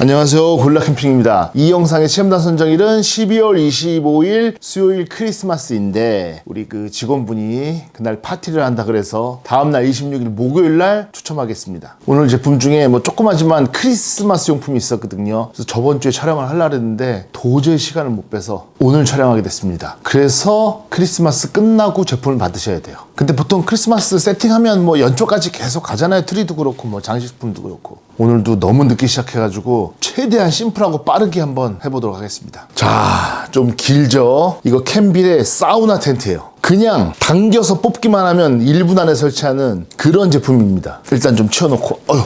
안녕하세요. 골라 캠핑입니다. 이 영상의 체험단 선정일은 12월 25일 수요일 크리스마스인데 우리 그 직원분이 그날 파티를 한다 그래서 다음날 26일 목요일 날 추첨하겠습니다. 오늘 제품 중에 뭐 조그마지만 크리스마스 용품이 있었거든요. 그래서 저번 주에 촬영을 하려고 했는데 도저히 시간을 못 빼서 오늘 촬영하게 됐습니다. 그래서 크리스마스 끝나고 제품을 받으셔야 돼요. 근데 보통 크리스마스 세팅하면 뭐 연초까지 계속 가잖아요. 트리도 그렇고 뭐 장식품도 그렇고. 오늘도 너무 늦게 시작해가지고 최대한 심플하고 빠르게 한번 해보도록 하겠습니다. 자, 좀 길죠? 이거 캠빌의 사우나 텐트예요. 그냥 당겨서 뽑기만 하면 1분 안에 설치하는 그런 제품입니다. 일단 좀 치워놓고, 어휴.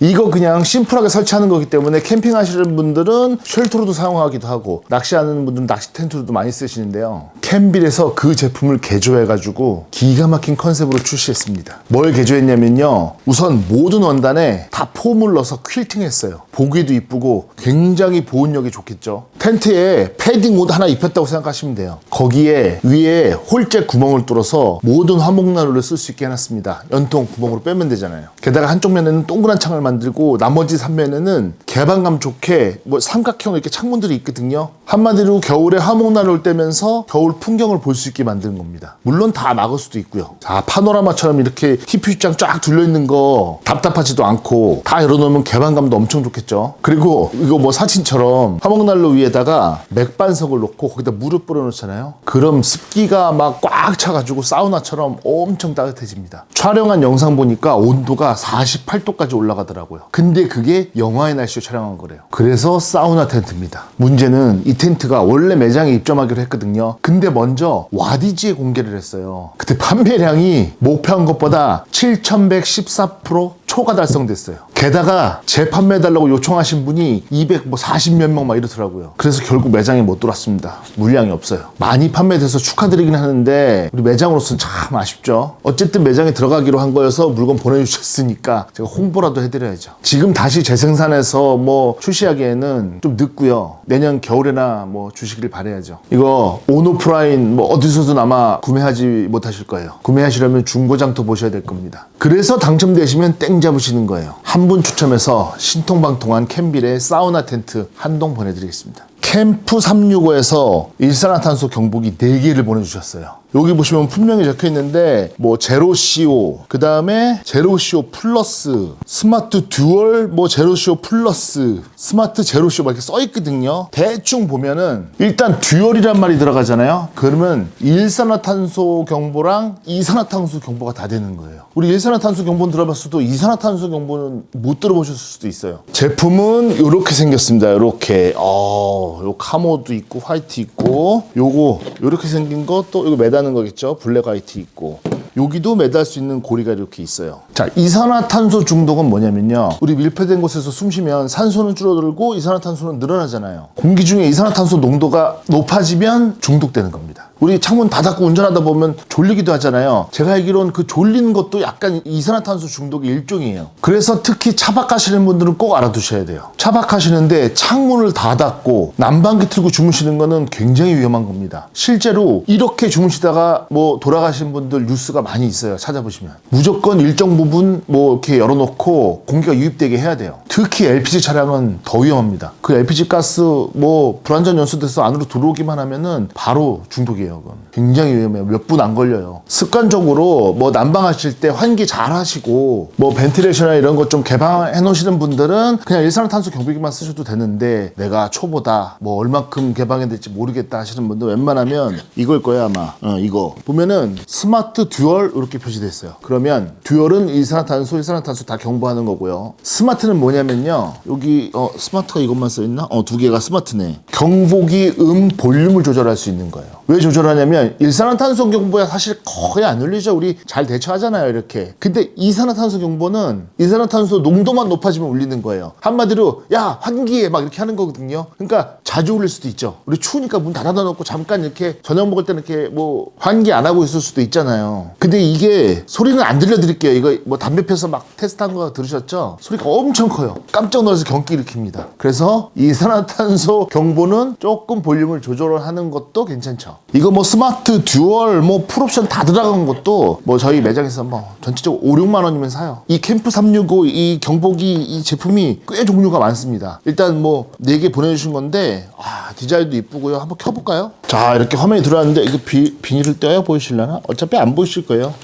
이거 그냥 심플하게 설치하는 거기 때문에 캠핑 하시는 분들은 쉘터로도 사용하기도 하고 낚시하는 분들은 낚시 텐트로도 많이 쓰시는데요. 캠빌에서 그 제품을 개조해가지고 기가 막힌 컨셉으로 출시했습니다. 뭘 개조했냐면요. 우선 모든 원단에 다 폼을 넣어서 퀼팅했어요. 보기도 이쁘고 굉장히 보온력이 좋겠죠. 텐트에 패딩 옷 하나 입혔다고 생각하시면 돼요. 거기에 위에 홀째 구멍을 뚫어서 모든 화목난로를 쓸 수 있게 해놨습니다. 연통 구멍으로 빼면 되잖아요. 게다가 한쪽 면에는 동그란 창을 만들고 나머지 3면에는 개방감 좋게 뭐 삼각형 이렇게 창문들이 있거든요. 한마디로 겨울에 화목난로를 떼면서 겨울 풍경을 볼 수 있게 만드는 겁니다. 물론 다 막을 수도 있고요. 자, 파노라마처럼 이렇게 TPU장 쫙 둘려 있는 거 답답하지도 않고 다 열어놓으면 개방감도 엄청 좋겠죠. 그리고 이거 뭐 사진처럼 화목난로 위에다가 맥반석을 놓고 거기다 물을 뿌려놓잖아요. 그럼 습기가 막 꽉 차가지고 사우나처럼 엄청 따뜻해집니다. 촬영한 영상 보니까 온도가 48도까지 올라가더라고요. 근데 그게 영하의 날씨로 촬영한 거래요. 그래서 사우나 텐트입니다. 문제는 이 텐트가 원래 매장에 입점하기로 했거든요. 근데 먼저 와디지에 공개를 했어요. 그때 판매량이 목표한 것보다 7,114% 초가 달성됐어요. 게다가 재판매달라고 요청하신 분이 240몇 명 막 이렇더라고요. 그래서 결국 매장에 못 들어왔습니다. 물량이 없어요. 많이 판매돼서 축하드리긴 하는데 우리 매장으로서는 참 아쉽죠. 어쨌든 매장에 들어가기로 한 거여서 물건 보내주셨으니까 제가 홍보라도 해드려야죠. 지금 다시 재생산해서 뭐 출시하기에는 좀 늦고요. 내년 겨울에나 뭐 주시길 바라야죠. 이거 온오프라인 뭐 어디서든 아마 구매하지 못하실 거예요. 구매하시려면 중고장터 보셔야 될 겁니다. 그래서 당첨되시면 땡 잡으시는 거예요. 한 분 추첨해서 신통방통한 캠빌의 사우나 텐트 한 동 보내드리겠습니다. 캠프 365에서 일산화탄소 경보기 4개를 보내주셨어요. 여기 보시면 분명히 적혀 있는데 뭐 제로 CO 그 다음에 제로 CO 플러스 스마트 듀얼 뭐 제로 CO 플러스 스마트 제로 CO 막 이렇게 써 있거든요. 대충 보면은 일단 듀얼이란 말이 들어가잖아요. 그러면 일산화탄소 경보랑 이산화탄소 경보가 다 되는 거예요. 우리 일산화탄소 경보는 들어봤어도 이산화탄소 경보는 못 들어보셨을 수도 있어요. 제품은 이렇게 생겼습니다. 이렇게 어, 요 카모도 있고 화이트 있고 요거 이렇게 생긴 거 또 이거 매 다는 거겠죠. 블랙 화이트 있고 여기도 매달 수 있는 고리가 이렇게 있어요. 자, 이산화탄소 중독은 뭐냐면요. 우리 밀폐된 곳에서 숨 쉬면 산소는 줄어들고 이산화탄소는 늘어나잖아요. 공기 중에 이산화탄소 농도가 높아지면 중독되는 겁니다. 우리 창문 다 닫고 운전하다 보면 졸리기도 하잖아요. 제가 알기로는 그 졸리는 것도 약간 이산화탄소 중독의 일종이에요. 그래서 특히 차박하시는 분들은 꼭 알아두셔야 돼요. 차박하시는데 창문을 다 닫고 난방기 틀고 주무시는 거는 굉장히 위험한 겁니다. 실제로 이렇게 주무시다가 뭐 돌아가신 분들 뉴스가 많이 있어요. 찾아보시면. 무조건 일정 부분 뭐 이렇게 열어놓고 공기가 유입되게 해야 돼요. 특히 LPG 차량은 더 위험합니다. 그 LPG 가스 뭐 불안전 연소돼서 안으로 들어오기만 하면은 바로 중독이에요. 그건. 굉장히 위험해요. 몇 분 안 걸려요. 습관적으로 뭐 난방하실 때 환기 잘 하시고 뭐 벤티레이션이나 이런 것 좀 개방해 놓으시는 분들은 그냥 일산화탄소 경보기만 쓰셔도 되는데 내가 초보다 뭐 얼만큼 개방해야 될지 모르겠다 하시는 분들 웬만하면 이걸 거야 아마 어, 이거 보면은 스마트 듀얼 이렇게 표시돼 있어요. 그러면 듀얼은 일산화탄소, 일산화탄소 다 경보하는 거고요. 스마트는 뭐냐면요. 여기 어 스마트가 이것만 써 있나? 어 두 개가 스마트네. 경보기 음 볼륨을 조절할 수 있는 거예요. 왜 조절 하냐면 일산화탄소 경보야 사실 거의 안 울리죠. 우리 잘 대처하잖아요, 이렇게. 근데 이산화탄소 경보는 이산화탄소 농도만 높아지면 울리는 거예요. 한마디로 야 환기해 막 이렇게 하는 거거든요. 그러니까 자주 울릴 수도 있죠. 우리 추우니까 문 닫아놔 놓고 잠깐 이렇게 저녁 먹을 때는 이렇게 뭐 환기 안 하고 있을 수도 있잖아요. 근데 이게 소리는 안 들려드릴게요. 이거 뭐 담배 펴서 막 테스트한 거 들으셨죠? 소리가 엄청 커요. 깜짝 놀라서 경기 일으킵니다. 그래서 이산화탄소 경보는 조금 볼륨을 조절하는 것도 괜찮죠. 이거 이거 뭐 스마트 듀얼 뭐 풀옵션 다 들어간 것도 뭐 저희 매장에서 뭐 전체적으로 5, 6만 원이면 사요. 이 캠프 365 이 경보기 이 제품이 꽤 종류가 많습니다. 일단 뭐네개 보내주신 건데 아 디자인도 이쁘고요. 한번 켜볼까요? 자 이렇게 화면이 들어왔는데 이거 비, 비닐을 떼어 보이실려나? 어차피 안 보이실 거예요.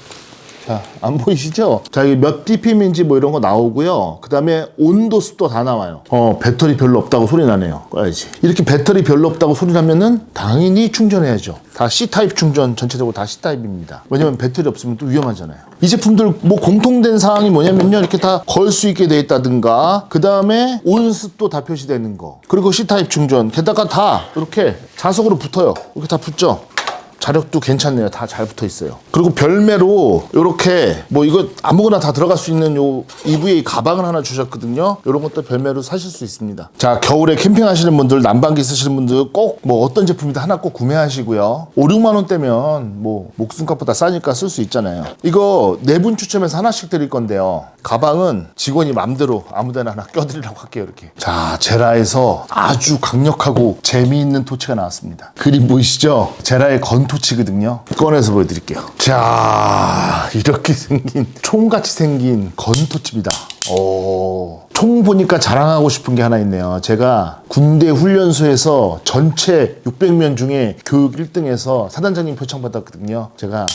자, 안 보이시죠? 자, 이게 몇 dpm인지 뭐 이런 거 나오고요. 그 다음에 온도, 습도 다 나와요. 어, 배터리 별로 없다고 소리 나네요. 꺼야지. 이렇게 배터리 별로 없다고 소리 나면은 당연히 충전해야죠. 다 C타입 충전, 전체적으로 다 C타입입니다. 왜냐면 배터리 없으면 또 위험하잖아요. 이 제품들 뭐 공통된 사항이 뭐냐면요. 이렇게 다 걸 수 있게 돼 있다든가, 그 다음에 온 습도 다 표시되는 거. 그리고 C타입 충전. 게다가 다 이렇게 자석으로 붙어요. 이렇게 다 붙죠. 자력도 괜찮네요. 다 잘 붙어 있어요. 그리고 별매로 이렇게 뭐 이거 아무거나 다 들어갈 수 있는 요 EVA 가방을 하나 주셨거든요. 이런 것도 별매로 사실 수 있습니다. 자, 겨울에 캠핑하시는 분들, 난방기 쓰시는 분들 꼭 뭐 어떤 제품이든 하나 꼭 구매하시고요. 5, 6만 원대면 뭐 목숨값보다 싸니까 쓸 수 있잖아요. 이거 네 분 추첨해서 하나씩 드릴 건데요. 가방은 직원이 맘대로 아무데나 하나 껴드리라고 할게요. 이렇게. 자, 제라에서 아주 강력하고 재미있는 토치가 나왔습니다. 그림 보이시죠? 제라의 건 토치거든요. 꺼내서 보여드릴게요. 자, 이렇게 생긴 총같이 생긴 건토치입니다. 오. 총 보니까 자랑하고 싶은 게 하나 있네요. 제가 군대 훈련소에서 전체 600명 중에 교육 1등에서 사단장님 표창 받았거든요. 제가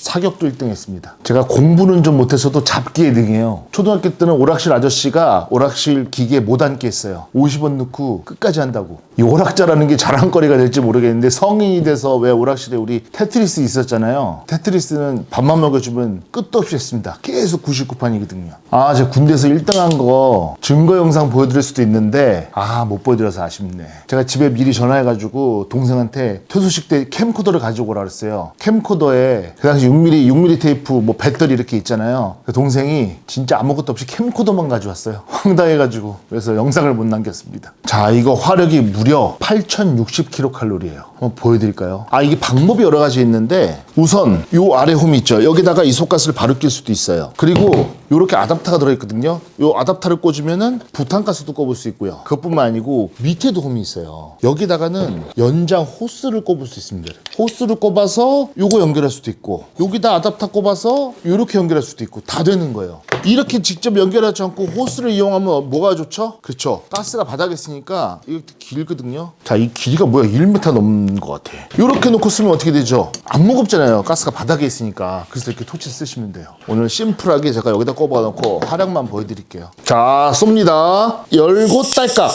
사격도 1등 했습니다. 제가 공부는 좀 못해서도 잡기에 능해요. 초등학교 때는 오락실 아저씨가 오락실 기계 못 앉게 했어요. 50원 넣고 끝까지 한다고. 이 오락자라는 게 자랑거리가 될지 모르겠는데 성인이 돼서 왜 오락실에 우리 테트리스 있었잖아요. 테트리스는 밥만 먹여주면 끝도 없이 했습니다. 계속 99판이거든요. 아, 제가 군대에서 1등 한 거 증거 영상 보여드릴 수도 있는데 아, 못 보여드려서 아쉽네. 제가 집에 미리 전화해가지고 동생한테 퇴소식 때 캠코더를 가지고 오라 그랬어요. 캠코더에 그 당시 6mm, 6mm 테이프, 뭐 배터리 이렇게 있잖아요. 그 동생이 진짜 아무것도 없이 캠코더만 가져왔어요. 황당해가지고. 그래서 영상을 못 남겼습니다. 자, 이거 화력이 무려 8060kcal이에요. 한번 보여드릴까요? 아, 이게 방법이 여러 가지 있는데 우선 요 아래 홈 있죠. 여기다가 이소가스를 바로 낄 수도 있어요. 그리고 요렇게 아답터가 들어있거든요. 요 아답터를 꽂으면은 부탄가스도 꼽을 수 있고요. 그것뿐만 아니고 밑에도 홈이 있어요. 여기다가는 연장 호스를 꼽을 수 있습니다. 호스를 꼽아서 요거 연결할 수도 있고 여기다 아답터 꼽아서 요렇게 연결할 수도 있고 다 되는 거예요. 이렇게 직접 연결하지 않고 호스를 이용하면 뭐가 좋죠? 그렇죠. 가스가 바닥에 있으니까 이렇게 길거든요. 자, 이 길이가 뭐야? 1m 넘는 것 같아. 이렇게 놓고 쓰면 어떻게 되죠? 안 무겁잖아요. 가스가 바닥에 있으니까. 그래서 이렇게 토치 쓰시면 돼요. 오늘 심플하게 제가 여기다 꼽아 놓고 활약만 보여드릴게요. 자, 쏩니다. 열고 딸깍.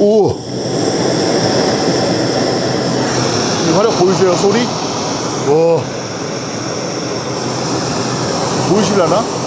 오. 이 활약 보이세요? 소리? 와. 보이실라나?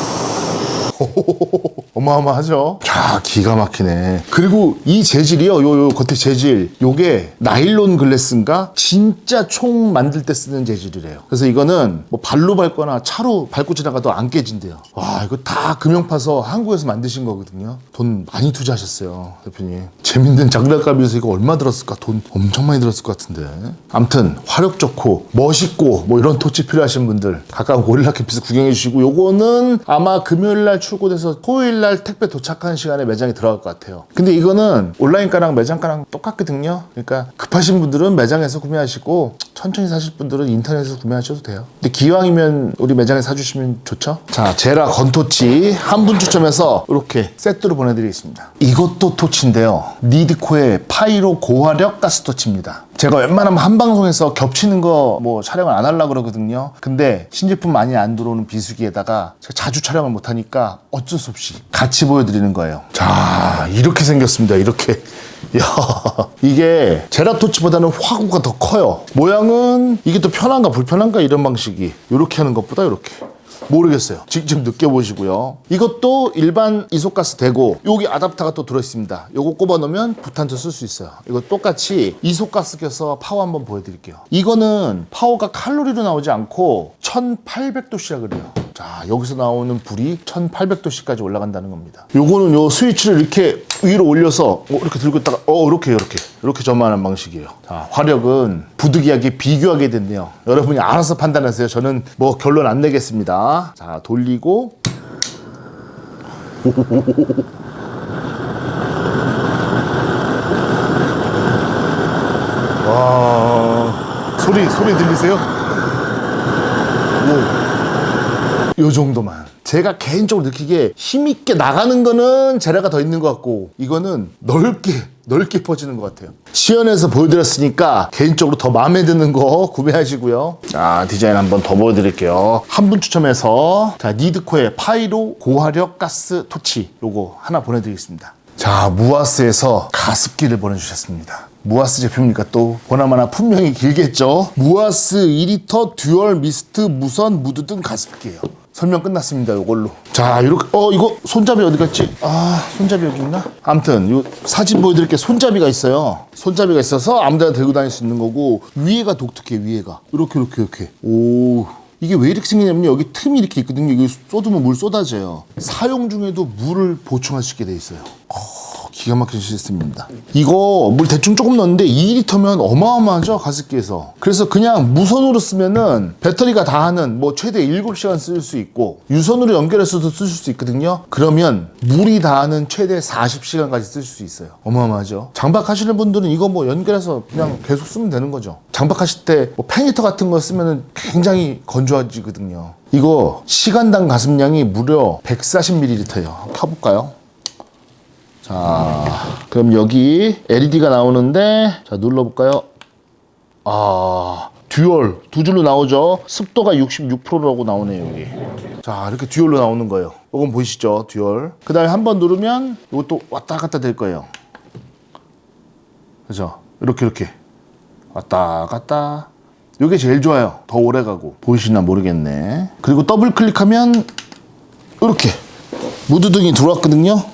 어마어마하죠? 자, 기가 막히네. 그리고 이 재질이요, 요, 요 겉에 재질, 요게 나일론 글래스인가? 진짜 총 만들 때 쓰는 재질이래요. 그래서 이거는 뭐 발로 밟거나 차로 밟고 지나가도 안 깨진대요. 와, 이거 다 금형 파서 한국에서 만드신 거거든요. 돈 많이 투자하셨어요, 대표님. 재밌는 장난감이어서 이거 얼마 들었을까? 돈 엄청 많이 들었을 것 같은데. 암튼, 화력 좋고, 멋있고, 뭐 이런 토치 필요하신 분들, 가까운 고릴라 캠프에서 구경해 주시고, 요거는 아마 금요일 날 출고돼서 토요일 날 택배 도착하는 시간에 매장에 들어갈 것 같아요. 근데 이거는 온라인가랑 매장가랑 똑같거든요. 그러니까 급하신 분들은 매장에서 구매하시고 천천히 사실 분들은 인터넷에서 구매하셔도 돼요. 근데 기왕이면 우리 매장에 사주시면 좋죠. 자, 제라 건 토치 한 분 추첨해서 이렇게 세트로 보내드리겠습니다. 이것도 토치인데요. 니드코의 파이로 고화력 가스토치입니다. 제가 웬만하면 한 방송에서 겹치는 거 뭐 촬영을 안 하려고 그러거든요. 근데 신제품 많이 안 들어오는 비수기에다가 제가 자주 촬영을 못 하니까 어쩔 수 없이 같이 보여드리는 거예요. 자, 이렇게 생겼습니다. 이렇게. 야, 이게 제라토치보다는 화구가 더 커요. 모양은 이게 또 편한가 불편한가 이런 방식이 이렇게 하는 것보다 이렇게. 모르겠어요. 직접 느껴보시고요. 이것도 일반 이소가스 되고 여기 아답터가 또 들어있습니다. 요거 꼽아놓으면 부탄도 쓸수 있어요. 이거 똑같이 이소가스 껴서 파워 한번 보여드릴게요. 이거는 파워가 칼로리로 나오지 않고 1800도씨라 그래요. 자 여기서 나오는 불이 1800도씨까지 올라간다는 겁니다. 요거는 요 스위치를 이렇게 위로 올려서 어, 이렇게 들고 있다가 어 이렇게 이렇게 이렇게 전만하는 방식이에요. 자 화력은 부득이하게 비교하게 됐네요. 여러분이 알아서 판단하세요. 저는 뭐 결론 안 내겠습니다. 자 돌리고 와 소리 소리 들리세요? 오. 요 정도만. 제가 개인적으로 느끼기에 힘있게 나가는 거는 제라가 더 있는 것 같고 이거는 넓게 넓게 퍼지는 것 같아요. 시연해서 보여드렸으니까 개인적으로 더 마음에 드는 거 구매하시고요. 아 디자인 한번 더 보여드릴게요. 한 분 추첨해서 자 니드코의 파이로 고화력 가스 토치 요거 하나 보내드리겠습니다. 자 무아스에서 가습기를 보내주셨습니다. 무아스 제품이니까 또 보나마나 분명히 길겠죠. 무아스 2리터 듀얼 미스트 무선 무드 등 가습기예요. 설명 끝났습니다. 요걸로. 자, 이렇게 어 이거 손잡이 어디 갔지? 아, 손잡이 여기 있나? 아무튼 요 사진 보여 드릴게 손잡이가 있어요. 손잡이가 있어서 아무데나 들고 다닐 수 있는 거고 위에가 독특해 위에가 이렇게 이렇게 이렇게. 오. 이게 왜 이렇게 생기냐면요. 여기 틈이 이렇게 있거든요. 이게 쏟으면 물 쏟아져요. 사용 중에도 물을 보충할 수 있게 돼 있어요. 기가 막힌 시스템입니다. 이거 물 대충 조금 넣었는데 2리터면 어마어마하죠 가습기에서. 그래서 그냥 무선으로 쓰면은 배터리가 다 하는 뭐 최대 7시간 쓸 수 있고 유선으로 연결해서도 쓰실 수 있거든요. 그러면 물이 다 하는 최대 40시간까지 쓸 수 있어요. 어마어마하죠. 장박하시는 분들은 이거 뭐 연결해서 그냥 계속 쓰면 되는 거죠. 장박하실 때 뭐 팬히터 같은 거 쓰면은 굉장히 건조해지거든요. 이거 시간당 가습량이 무려 140ml예요. 켜볼까요? 자, 그럼 여기 LED가 나오는데, 자, 눌러볼까요? 아, 듀얼. 두 줄로 나오죠? 습도가 66%라고 나오네요, 여기. 자, 이렇게 듀얼로 나오는 거예요. 이건 보이시죠? 듀얼. 그 다음에 한 번 누르면, 이것도 왔다 갔다 될 거예요. 그죠? 이렇게, 이렇게. 왔다 갔다. 이게 제일 좋아요. 더 오래 가고. 보이시나 모르겠네. 그리고 더블 클릭하면, 이렇게. 무드등이 들어왔거든요.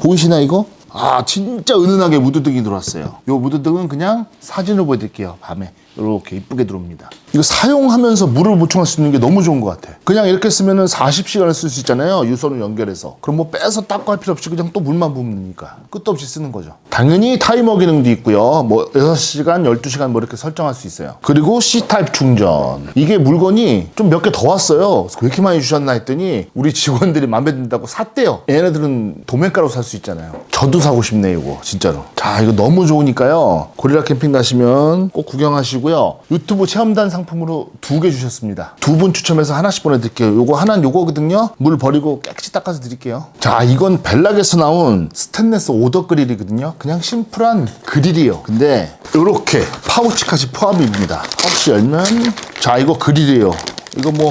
보이시나 이거? 아 진짜 은은하게 무드등이 들어왔어요. 요 무드등은 그냥 사진으로 보여드릴게요. 밤에 이렇게 이쁘게 들어옵니다. 이거 사용하면서 물을 보충할 수 있는 게 너무 좋은 것 같아. 그냥 이렇게 쓰면은 40시간을 쓸 수 있잖아요. 유선을 연결해서. 그럼 뭐 빼서 닦고 할 필요 없이 그냥 또 물만 부으면 되니까 끝도 없이 쓰는 거죠. 당연히 타이머 기능도 있고요. 뭐 6시간, 12시간 뭐 이렇게 설정할 수 있어요. 그리고 C타입 충전. 이게 물건이 좀 몇 개 더 왔어요. 왜 이렇게 많이 주셨나 했더니 우리 직원들이 마음에 든다고 샀대요. 얘네들은 도매가로 살 수 있잖아요. 저도 사고 싶네 이거 진짜로. 자 이거 너무 좋으니까요. 고리라 캠핑 가시면 꼭 구경하시고 요. 유튜브 체험단 상품으로 두 개 주셨습니다. 두 분 추첨해서 하나씩 보내드릴게요. 요거 하나는 요거거든요. 물 버리고 깨끗이 닦아서 드릴게요. 자 이건 벨락에서 나온 스테인레스 오더 그릴이거든요. 그냥 심플한 그릴이에요. 근데 요렇게 파우치까지 포함입니다. 파우치 열면 자 이거 그릴이에요. 이거 뭐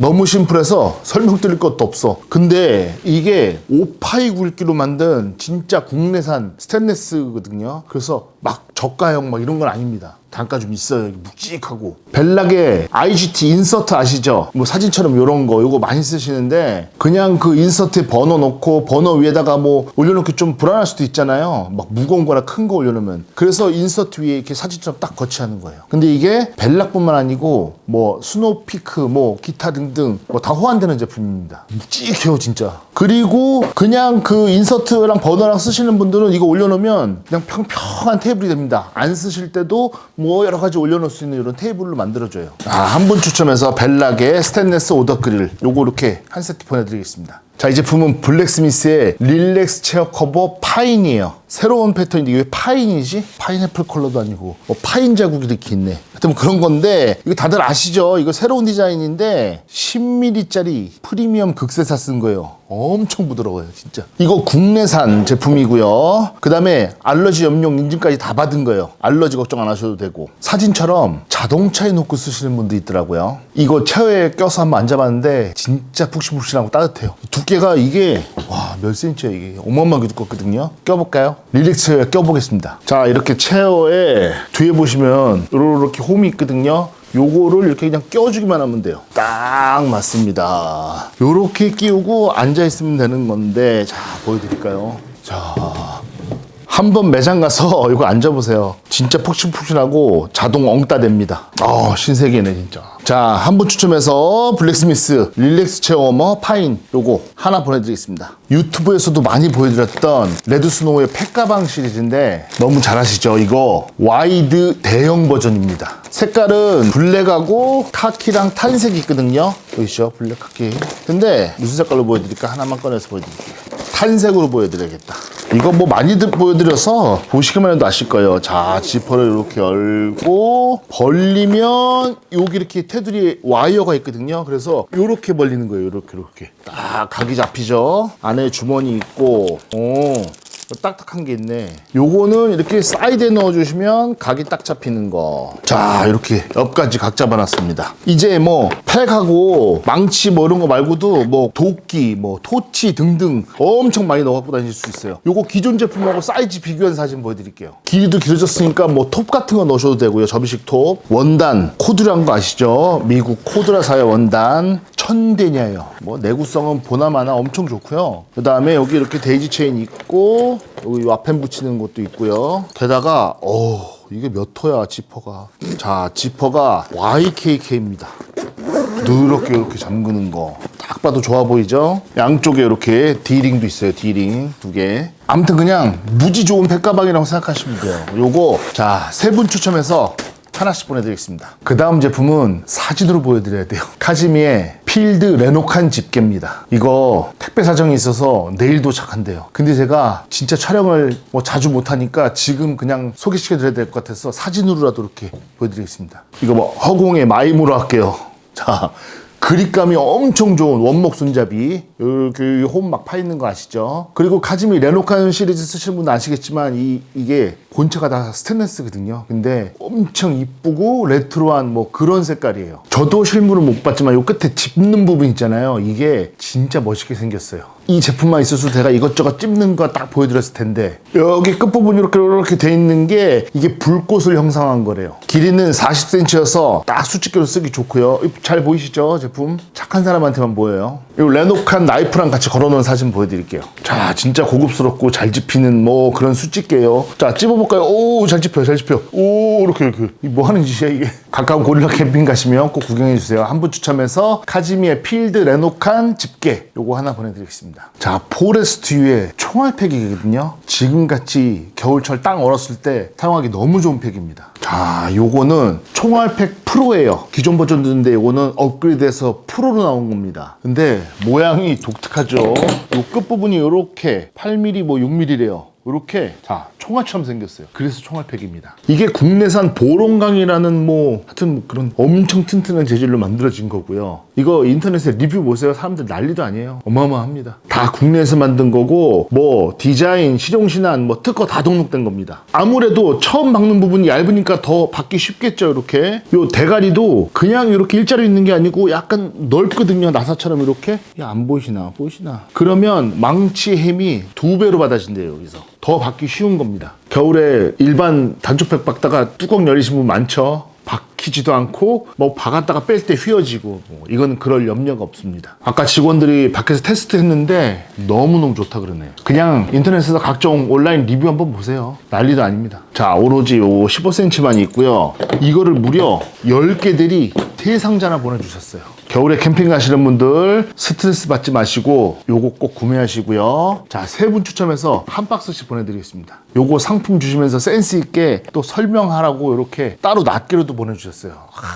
너무 심플해서 설명드릴 것도 없어. 근데 이게 오파이 굵기로 만든 진짜 국내산 스테인레스거든요. 그래서 막 저가형 막 이런 건 아닙니다. 단가 좀 있어요. 묵직하고. 벨락의 IGT 인서트 아시죠? 뭐 사진처럼 요런 거 요거 많이 쓰시는데 그냥 그 인서트에 번호 넣고 번호 위에다가 뭐 올려놓기 좀 불안할 수도 있잖아요. 막 무거운 거나 큰 거 올려놓으면. 그래서 인서트 위에 이렇게 사진처럼 딱 거치하는 거예요. 근데 이게 벨락뿐만 아니고 뭐 스노피크 뭐 기타 등등 뭐 다 호환되는 제품입니다. 묵직해요 진짜. 그리고 그냥 그 인서트랑 버너랑 쓰시는 분들은 이거 올려놓으면 그냥 평평한 테이블이 됩니다. 안 쓰실 때도 뭐 여러 가지 올려놓을 수 있는 이런 테이블로 만들어줘요. 아, 한 분 추첨해서 벨락의 스테인레스 오더 그릴 요거 이렇게 한 세트 보내드리겠습니다. 자, 이 제품은 블랙스미스의 릴렉스 체어 커버 파인이에요. 새로운 패턴인데 이게 왜 파인이지? 파인애플 컬러도 아니고 뭐 파인 자국이 이렇게 있네. 하여튼 뭐 그런 건데 이거 다들 아시죠? 이거 새로운 디자인인데 10mm짜리 프리미엄 극세사 쓴 거예요. 엄청 부드러워요, 진짜. 이거 국내산 제품이고요. 그 다음에 알러지 염용 인증까지 다 받은 거예요. 알러지 걱정 안 하셔도 되고. 사진처럼 자동차에 놓고 쓰시는 분도 있더라고요. 이거 체어에 껴서 한번 앉아봤는데 진짜 푹신푹신하고 따뜻해요. 두께가 이게 와 몇 센치야 이게 어마어마하게 두껍거든요. 껴볼까요? 릴렉스 체어에 껴보겠습니다. 자 이렇게 체어에 뒤에 보시면 이렇게 홈이 있거든요. 요거를 이렇게 그냥 껴주기만 하면 돼요. 딱 맞습니다. 요렇게 끼우고 앉아 있으면 되는 건데, 자, 보여드릴까요? 자. 한번 매장 가서 이거 앉아보세요. 진짜 푹신푹신하고 자동 엉따 됩니다. 어, 신세계네, 진짜. 자, 한 분 추첨해서 블랙스미스 릴렉스 체어 워머 파인 요거 하나 보내드리겠습니다. 유튜브에서도 많이 보여드렸던 레드스노우의 팩가방 시리즈인데 너무 잘 아시죠? 이거 와이드 대형 버전입니다. 색깔은 블랙하고 카키랑 탄색이 있거든요. 보이시죠? 블랙 카키. 근데 무슨 색깔로 보여드릴까? 하나만 꺼내서 보여드릴게요. 탄색으로 보여드려야겠다. 이거 뭐 많이들 보여드려서 보시기만 해도 아실 거예요. 자, 지퍼를 이렇게 열고 벌리면 여기 이렇게 테두리에 와이어가 있거든요. 그래서 이렇게 벌리는 거예요. 이렇게 이렇게 딱 각이 잡히죠. 안에 주머니 있고, 오. 딱딱한 게 있네. 요거는 이렇게 사이드에 넣어주시면 각이 딱 잡히는 거. 자, 이렇게 옆까지 각 잡아놨습니다. 이제 뭐 팩하고 망치 뭐 이런 거 말고도 뭐 도끼, 뭐 토치 등등 엄청 많이 넣어 갖고 다닐 수 있어요. 요거 기존 제품하고 사이즈 비교한 사진 보여드릴게요. 길이도 길어졌으니까 뭐 톱 같은 거 넣으셔도 되고요. 접이식 톱. 원단, 코드라는 거 아시죠? 미국 코드라 사의 원단. 천대냐요. 뭐 내구성은 보나마나 엄청 좋고요. 그 다음에 여기 이렇게 데이지 체인 있고 여기 와펜 붙이는 것도 있고요. 게다가 어 이게 몇 호야 지퍼가. 자 지퍼가 YKK입니다. 이렇게 이렇게 잠그는 거. 딱 봐도 좋아 보이죠? 양쪽에 이렇게 D링도 있어요. D링 두 개. 아무튼 그냥 무지 좋은 백가방이라고 생각하시면 돼요. 요거 자 세 분 추첨해서 하나씩 보내드리겠습니다. 그 다음 제품은 사진으로 보여드려야 돼요. 카즈미의 필드 레노칸 집게입니다. 이거 택배 사정이 있어서 내일 도착한대요. 근데 제가 진짜 촬영을 뭐 자주 못하니까 지금 그냥 소개시켜드려야 될 것 같아서 사진으로라도 이렇게 보여드리겠습니다. 이거 뭐 허공의 마임으로 할게요. 자, 그립감이 엄청 좋은 원목 손잡이. 이렇게 홈막 파 있는 거 아시죠? 그리고 카즈미 레노칸 시리즈 쓰시는 분은 아시겠지만 이, 이게 본체가 다 스테인레스거든요. 근데 엄청 이쁘고 레트로한 뭐 그런 색깔이에요. 저도 실물을 못 봤지만 요 끝에 짚는 부분 있잖아요. 이게 진짜 멋있게 생겼어요 이 제품만 있어서 제가 이것저것 찝는 거 딱 보여드렸을 텐데 여기 끝부분이 이렇게 이렇게 돼 있는 게 이게 불꽃을 형상한 거래요. 길이는 40cm여서 딱 수직계로 쓰기 좋고요. 잘 보이시죠? 제품? 착한 사람한테만 보여요. 이 레노칸 나이프랑 같이 걸어놓은 사진 보여드릴게요. 자 진짜 고급스럽고 잘 집히는 뭐 그런 수직계요. 자 찝어볼까요? 오 잘 집혀요 잘 집혀. 오 이렇게 이렇게. 이뭐 하는 짓이야 이게? 가까운 고릴라 캠핑 가시면 꼭 구경해주세요. 한 분 추첨해서 카즈미의 필드 레노칸 집게 요거 하나 보내드리겠습니다 자 포레스트유의 총알 팩이거든요. 지금같이 겨울철 땅 얼었을 때 사용하기 너무 좋은 팩입니다. 자 요거는 총알 팩 프로예요. 기존 버전인데 요거는 업그레이드해서 프로로 나온 겁니다. 근데 모양이 독특하죠? 요 끝부분이 이렇게 8mm 뭐 6mm래요 이렇게 자 총알처럼 생겼어요. 그래서 총알팩입니다. 이게 국내산 보롱강이라는 뭐 하여튼 뭐 그런 엄청 튼튼한 재질로 만들어진 거고요. 이거 인터넷에 리뷰 보세요. 사람들 난리도 아니에요. 어마어마합니다. 다 국내에서 만든 거고 뭐 디자인, 실용신안, 뭐 특허 다 등록된 겁니다. 아무래도 처음 박는 부분이 얇으니까 더 박기 쉽겠죠. 이렇게 요 대가리도 그냥 이렇게 일자로 있는 게 아니고 약간 넓거든요. 나사처럼 이렇게 야, 안 보이시나 보이시나 그러면 망치 힘이 두 배로 받아진대요. 여기서 더 받기 쉬운 겁니다. 겨울에 일반 단초팩 박다가 뚜껑 열리신 분 많죠? 박 히지도 않고 뭐 박았다가 뺄 때 휘어지고 뭐 이건 그럴 염려가 없습니다. 아까 직원들이 밖에서 테스트 했는데 너무너무 좋다 그러네요. 그냥 인터넷에서 각종 온라인 리뷰 한번 보세요. 난리도 아닙니다. 자 오로지 요 15cm만 있고요. 이거를 무려 10개들이 대상자나 보내주셨어요. 겨울에 캠핑 가시는 분들 스트레스 받지 마시고 요거 꼭 구매하시고요. 자, 세 분 추첨해서 한 박스씩 보내드리겠습니다. 요거 상품 주시면서 센스 있게 또 설명하라고 이렇게 따로 낱개로도 보내주셨어요. 하,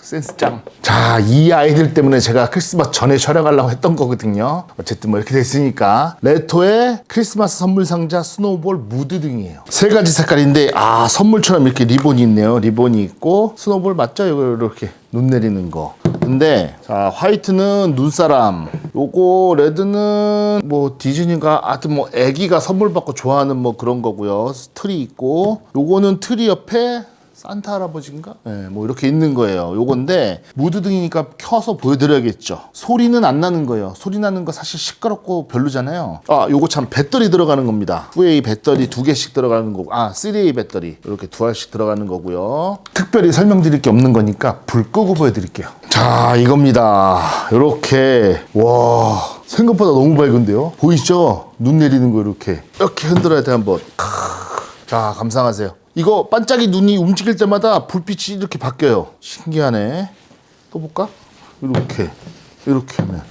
센스 짱. 자, 이 아이들 때문에 제가 크리스마스 전에 촬영하려고 했던 거거든요. 어쨌든 뭐 이렇게 됐으니까. 레토의 크리스마스 선물 상자 스노우볼 무드 등이에요. 세 가지 색깔인데, 아, 선물처럼 이렇게 리본이 있네요. 리본이 있고, 스노우볼 맞죠? 이거 이렇게 눈 내리는 거. 근데 자 화이트는 눈사람 요거 레드는 뭐 디즈니가 하여튼 뭐 애기가 선물 받고 좋아하는 뭐 그런 거고요 트리 있고 요거는 트리 옆에 산타 할아버지인가? 네, 뭐 이렇게 있는 거예요. 요건데 무드 등이니까 켜서 보여드려야겠죠. 소리는 안 나는 거예요. 소리 나는 거 사실 시끄럽고 별로잖아요. 아, 요거 참 배터리 들어가는 겁니다. 2A 배터리 두 개씩 들어가는 거고, 아, 3A 배터리 이렇게 두 알씩 들어가는 거고요. 특별히 설명드릴 게 없는 거니까 불 끄고 보여드릴게요. 자, 이겁니다. 요렇게 와 생각보다 너무 밝은데요. 보이시죠? 눈 내리는 거 이렇게 이렇게 흔들어야 돼 한번. 자, 감상하세요. 이거 반짝이 눈이 움직일 때마다 불빛이 이렇게 바뀌어요. 신기하네. 또 볼까? 이렇게, 이렇게 하면.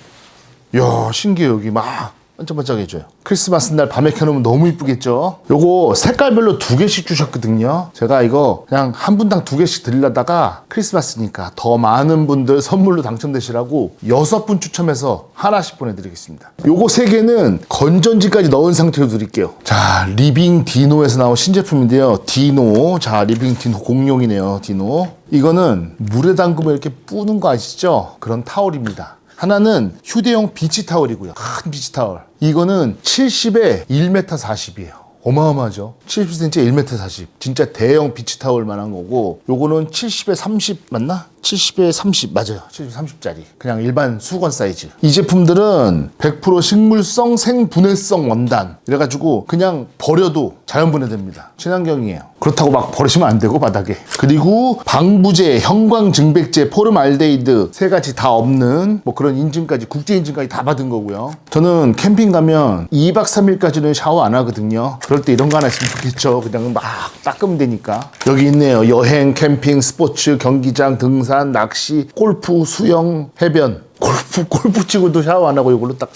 이야, 신기해, 여기 막. 반짝반짝해져요. 크리스마스 날 밤에 켜놓으면 너무 이쁘겠죠? 요거 색깔별로 두 개씩 주셨거든요. 제가 이거 그냥 한 분당 두 개씩 드리려다가 크리스마스니까 더 많은 분들 선물로 당첨되시라고 여섯 분 추첨해서 하나씩 보내드리겠습니다. 요거 세 개는 건전지까지 넣은 상태로 드릴게요. 자, 리빙 디노에서 나온 신제품인데요. 디노. 자, 리빙 디노 공룡이네요. 디노. 이거는 물에 담그면 이렇게 뿌는 거 아시죠? 그런 타월입니다. 하나는 휴대용 비치 타월이고요. 큰 비치 타월. 이거는 70에 1m 40이에요. 어마어마하죠. 70cm 1m 40. 진짜 대형 비치 타월만한 거고, 요거는 70에 30 맞나? 70에 30 맞아요. 70, 30짜리. 그냥 일반 수건 사이즈. 이 제품들은 100% 식물성 생분해성 원단. 이래가지고 그냥 버려도 자연 분해됩니다. 친환경이에요. 그렇다고 막 버리시면 안 되고 바닥에. 그리고 방부제, 형광증백제, 포름알데히드 세 가지 다 없는 뭐 그런 인증까지 국제 인증까지 다 받은 거고요. 저는 캠핑 가면 2박 3일까지는 샤워 안 하거든요. 그럴 때 이런 거 하나 있으면 좋겠죠. 그냥 막 닦으면 되니까. 여기 있네요. 여행, 캠핑, 스포츠, 경기장, 등산, 낚시, 골프, 수영, 해변. 골프, 골프 치고도 샤워 안 하고 이걸로 딱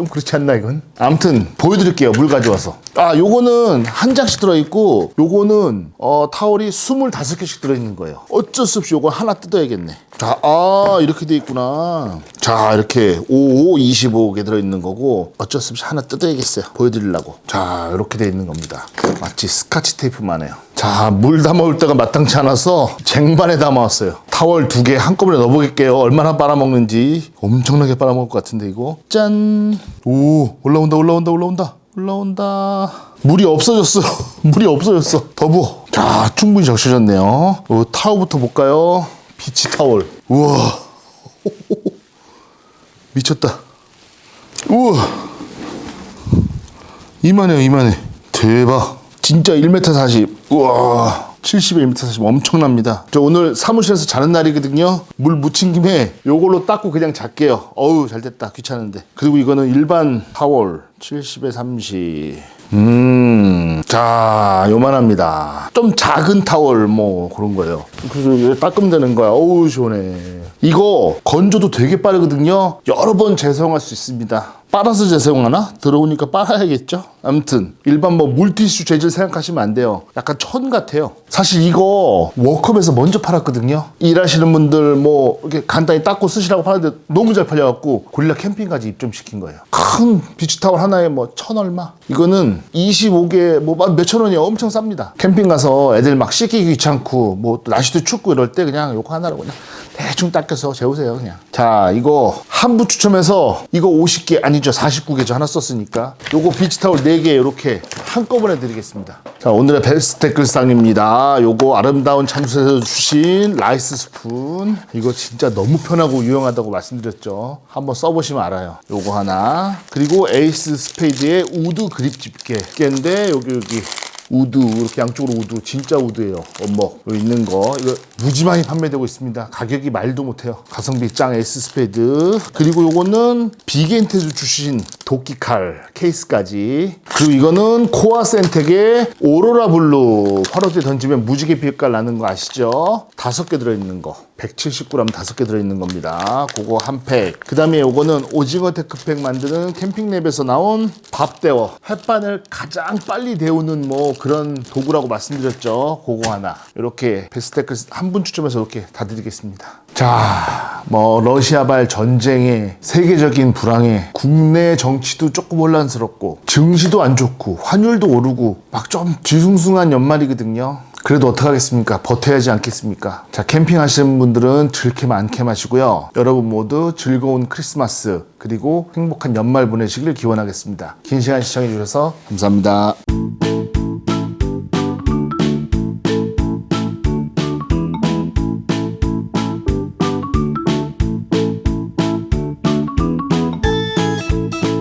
좀 그렇지 않나 이건? 아무튼 보여드릴게요. 물 가져와서. 아, 요거는 한 장씩 들어있고 요거는 어, 타월이 25개씩 들어있는 거예요. 어쩔 수 없이 요거 하나 뜯어야겠네. 자, 아, 이렇게 돼 있구나. 자, 이렇게 55, 25개 들어있는 거고 어쩔 수 없이 하나 뜯어야겠어요. 보여드리려고. 자, 이렇게 돼 있는 겁니다. 마치 스카치 테이프만 해요. 자, 물 담아올 때가 마땅치 않아서 쟁반에 담아왔어요. 타월 두 개 한꺼번에 넣어보겠게요. 얼마나 빨아먹는지. 엄청나게 빨아먹을 것 같은데, 이거. 짠! 오, 올라온다, 올라온다, 올라온다. 올라온다. 물이 없어졌어. 물이 없어졌어. 더 부어. 자, 충분히 적셔졌네요. 어, 타월부터 볼까요? 비치 타월. 우와. 미쳤다. 우와. 이만해요, 이만해. 대박. 진짜 1m 40. 우와. 70에 1m 40 엄청납니다. 저 오늘 사무실에서 자는 날이거든요. 물 묻힌 김에 요걸로 닦고 그냥 잘게요. 어우, 잘 됐다. 귀찮은데. 그리고 이거는 일반 타월. 70에 30. 음, 자, 요만합니다. 좀 작은 타월, 뭐, 그런 거예요. 그래서 이거 닦으면 되는 거야. 어우, 시원해. 이거 건조도 되게 빠르거든요. 여러 번 재사용할 수 있습니다. 빨아서 재사용하나? 들어오니까 빨아야겠죠? 아무튼 일반 뭐 물티슈 재질 생각하시면 안 돼요. 약간 천 같아요. 사실 이거 워크업에서 먼저 팔았거든요. 일하시는 분들 뭐 이렇게 간단히 닦고 쓰시라고 팔았는데 너무 잘 팔려갖고 고릴라 캠핑까지 입점시킨 거예요. 큰 비치타월 하나에 뭐 천 얼마? 이거는 25개 뭐 몇천 원이야 엄청 쌉니다. 캠핑 가서 애들 막 씻기 귀찮고 뭐또 날씨도 춥고 이럴 때 그냥 요거 하나로 그냥 대충 닦여서 재우세요 그냥 자 이거 한부 추첨해서 이거 50개 아니 죠. 49개죠. 하나 썼으니까. 요거 비치타월 4개 이렇게 한꺼번에 드리겠습니다. 자 오늘의 베스트 댓글상입니다. 요거 아름다운 참수에서 주신 라이스 스푼. 이거 진짜 너무 편하고 유용하다고 말씀드렸죠. 한번 써보시면 알아요. 요거 하나. 그리고 에이스 스페이드의 우드 그립 집게인데 여기 여기 우드 이렇게 양쪽으로 우드 진짜 우드예요. 원목 있는 거. 이거 무지 많이 판매되고 있습니다. 가격이 말도 못해요. 가성비 짱 에이스 스페이드. 그리고 요거는 비겐테즈 주신 도끼칼 케이스까지. 그리고 이거는 코아 센텍의 오로라 블루. 화로대 던지면 무지개 빛깔 나는 거 아시죠? 다섯 개 들어있는 거 170g 다섯 개 들어있는 겁니다. 그거 한 팩 그 다음에 요거는 오징어 테크팩 만드는 캠핑랩에서 나온 밥대워. 햇반을 가장 빨리 데우는 뭐 그런 도구라고 말씀드렸죠. 그거 하나. 이렇게 베스테크 한 분 추첨해서 이렇게 다 드리겠습니다. 자, 뭐 러시아발 전쟁에 세계적인 불황에 국내 정치도 조금 혼란스럽고 증시도 안 좋고 환율도 오르고 막 좀 뒤숭숭한 연말이거든요. 그래도 어떡하겠습니까? 버텨야지 않겠습니까? 자, 캠핑 하시는 분들은 즐게 않게 마시고요. 여러분 모두 즐거운 크리스마스 그리고 행복한 연말 보내시길 기원하겠습니다. 긴 시간 시청해 주셔서 감사합니다.